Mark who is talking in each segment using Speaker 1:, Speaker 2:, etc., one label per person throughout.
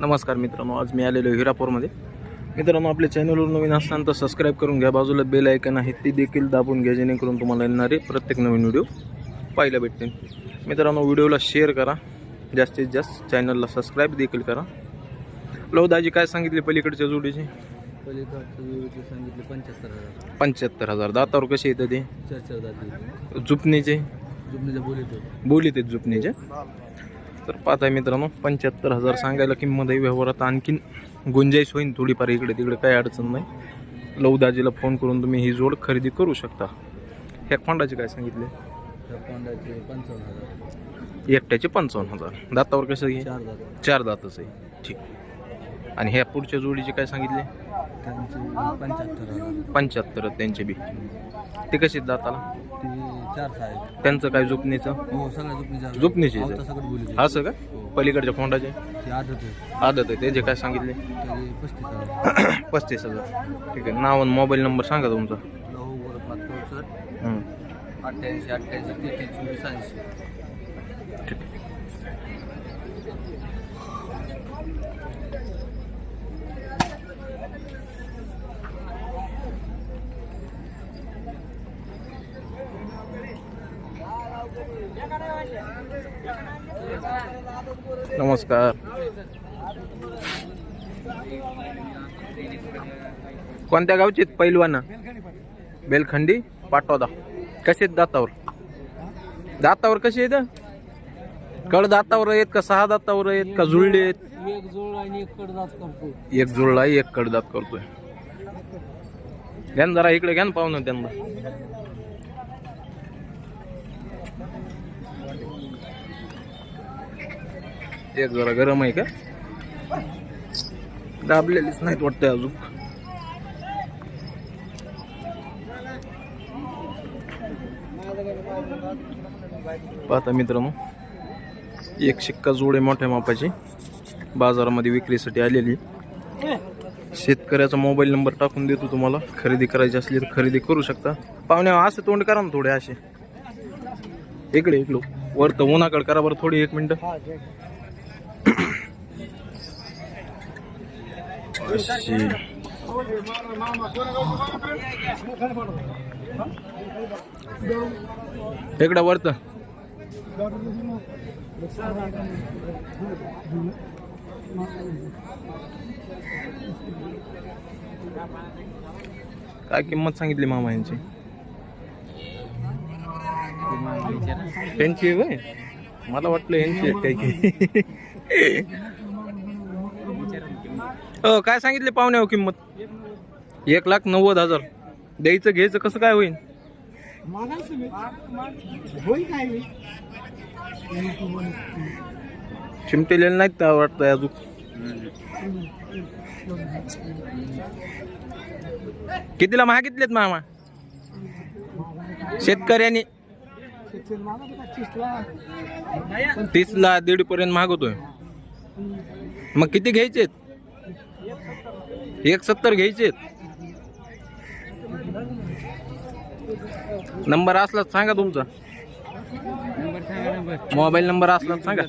Speaker 1: नमस्कार मित्रांनो आज मी आलेलो हिरापूरमध्ये. मित्रांनो आपल्या चॅनलवर नवीन असताना तर सबस्क्राईब करून घ्या बाजूला बेल ऐकन आहे ती देखील दाबून घ्या जेणेकरून तुम्हाला येणारे प्रत्येक नवीन व्हिडिओ पाहायला भेटतील. मित्रांनो व्हिडिओला शेअर करा जास्तीत जास्त चॅनलला सबस्क्राईब देखील करा. लो दाजी काय सांगितले पलीकडच्या जोडीचे?
Speaker 2: सांगितले पंच्याहत्तर हजार.
Speaker 1: पंच्याहत्तर हजार. दातावर कसे येतं ते?
Speaker 2: जुबनीला बोलितो
Speaker 1: बोलीत आहेत जुपणीचे तर पाहताय मित्रांनो पंच्याहत्तर हजार सांगायला किंमत आहे. व्यवहारात आणखीन गुंजाईश होईल थोडीफार. इकडे तिकडे काही अडचण नाही. लवदाजीला फोन करून तुम्ही ही जोड खरेदी करू शकता. ह्या खोंडाचे काय सांगितले? एकट्याचे पंचावन्न हजार. दातावर कसं घे
Speaker 2: चार
Speaker 1: दातच आहे. ठीक. आणि ह्या पुढच्या जोडीचे काय सांगितले?
Speaker 2: त्यांचे पंच्याहत्तर
Speaker 1: पंच्याहत्तर त्यांचे बी. ते कसे आहेत दाताला?
Speaker 2: चार सहा आहेत.
Speaker 1: त्यांचं काय जुपणीचं
Speaker 2: हो सगळ्या
Speaker 1: आहेत. असं का? पलीकडच्या खोंडाचे?
Speaker 2: ती आदत आहे.
Speaker 1: आदत आहे. त्याचे काय सांगितले?
Speaker 2: त्याचे पस्तीस हजार.
Speaker 1: पस्तीस हजार. ठीक आहे. नाव आणि मोबाईल नंबर सांगा तुमचा.
Speaker 2: नऊ वर पाच चौसष्ट.
Speaker 1: हं.
Speaker 2: अठ्ठ्याऐंशी अठ्ठ्याऐंशी तेहतीस चोवीस ऐंशी
Speaker 1: नमस्कार. कोणत्या गावचे पैलवान. बेलखंडी पाटोदा. कसे आहेत दातावर? दातावर कसे आहेत? कड दातावर आहेत का सहा दातावर आहेत का जुळले आहेत?
Speaker 2: एक जोड आणि एक कडदात करतो
Speaker 1: एक जुळला एक कडदात करतोय. घ्या जरा इकडे घ्या ना पाहुणं त्यांना. एक जरा गरम आहे का? दाबलेलीच नाहीत वाटतं अजून. पाहता मित्रांनो एक शिक्का जोडे मोठ्या मापाची बाजारामध्ये विक्रीसाठी आलेली. शेतकऱ्याचा मोबाईल नंबर टाकून देतो तुम्हाला. खरेदी करायची असली तर खरेदी करू शकता. पाहुण्या असे तोंड करा ना थोडे असे. इकडे इकडं. वर तर उन्हाकडे करा बरं थोडी एक मिनिट. अशी इकडं वरत. काय किंमत सांगितली मामा यांची? त्यांची व्हय? मला वाटलं यांची काय की अ काय सांगितले पाहुण्यावर किंमत? एक लाख नव्वद हजार. द्यायचं घ्यायचं कसं काय होईल चिमटेलेलं नाहीत त्या वाटतं अजून? कितीला मागितलेत मामा? शेतकऱ्यांनी? तीस ला दीड पर्यंत मागवतोय. मग किती घ्यायचेत? एक सत्तर घ्यायचेत नंबर असला तर सांगा तुमचा. मोबाईल नंबर असला तर सांगा.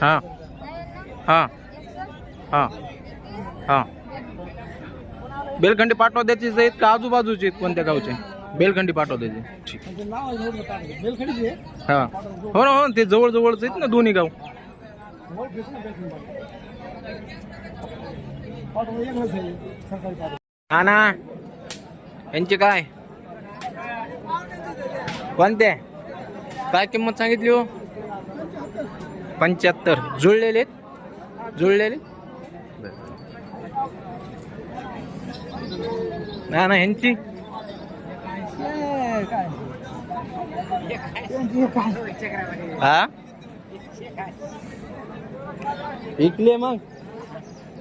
Speaker 1: हां. हां. हां. हां. बेलखंडी पाठवा द्यायचीच आहेत का आजूबाजूचे आहेत कोणत्या गावचे? बेलखंडी पाठवा द्यायचे ठीक. हां हो. ना हो ना, ते जवळ जवळच आहेत ना दोन्ही गाव. हा ना यांचे काय? कोणते? काय किंमत सांगितली हो? पंच्याहत्तर. जुळलेले आहेत? जुळलेले? ना ना ह्यांची हा इकले मग.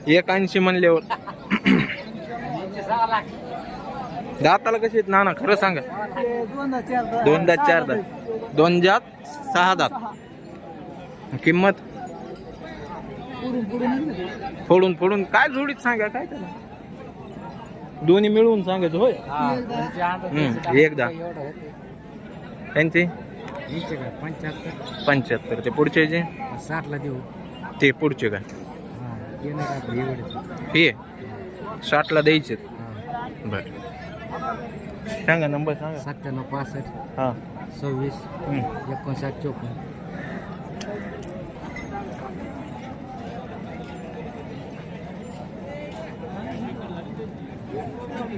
Speaker 1: एक ऐंशी म्हणल्यावर दाताला कशी आहेत? ना ना खरं सांगा. दोन दात चार दात. दोन जात सहा दात. किंमत? फोडून फोडून. काय जोडीत सांगा काय त्याला? दोन्ही मिळून सांगायचं होय? हम्म, एकदा. त्यांची?
Speaker 3: पंच्याहत्तर?
Speaker 1: पंच्याहत्तर. ते पुढचे जे?
Speaker 3: साठला देऊ.
Speaker 1: ते पुढचे काय
Speaker 3: हां
Speaker 1: हे? साठला द्यायचे.
Speaker 3: हां.
Speaker 1: बर. सांगा नंबर सांगा.
Speaker 3: सत्त्याण्णव पासष्ट.
Speaker 1: हां.
Speaker 3: सव्वीस. एकोणसाठ चोपन्न.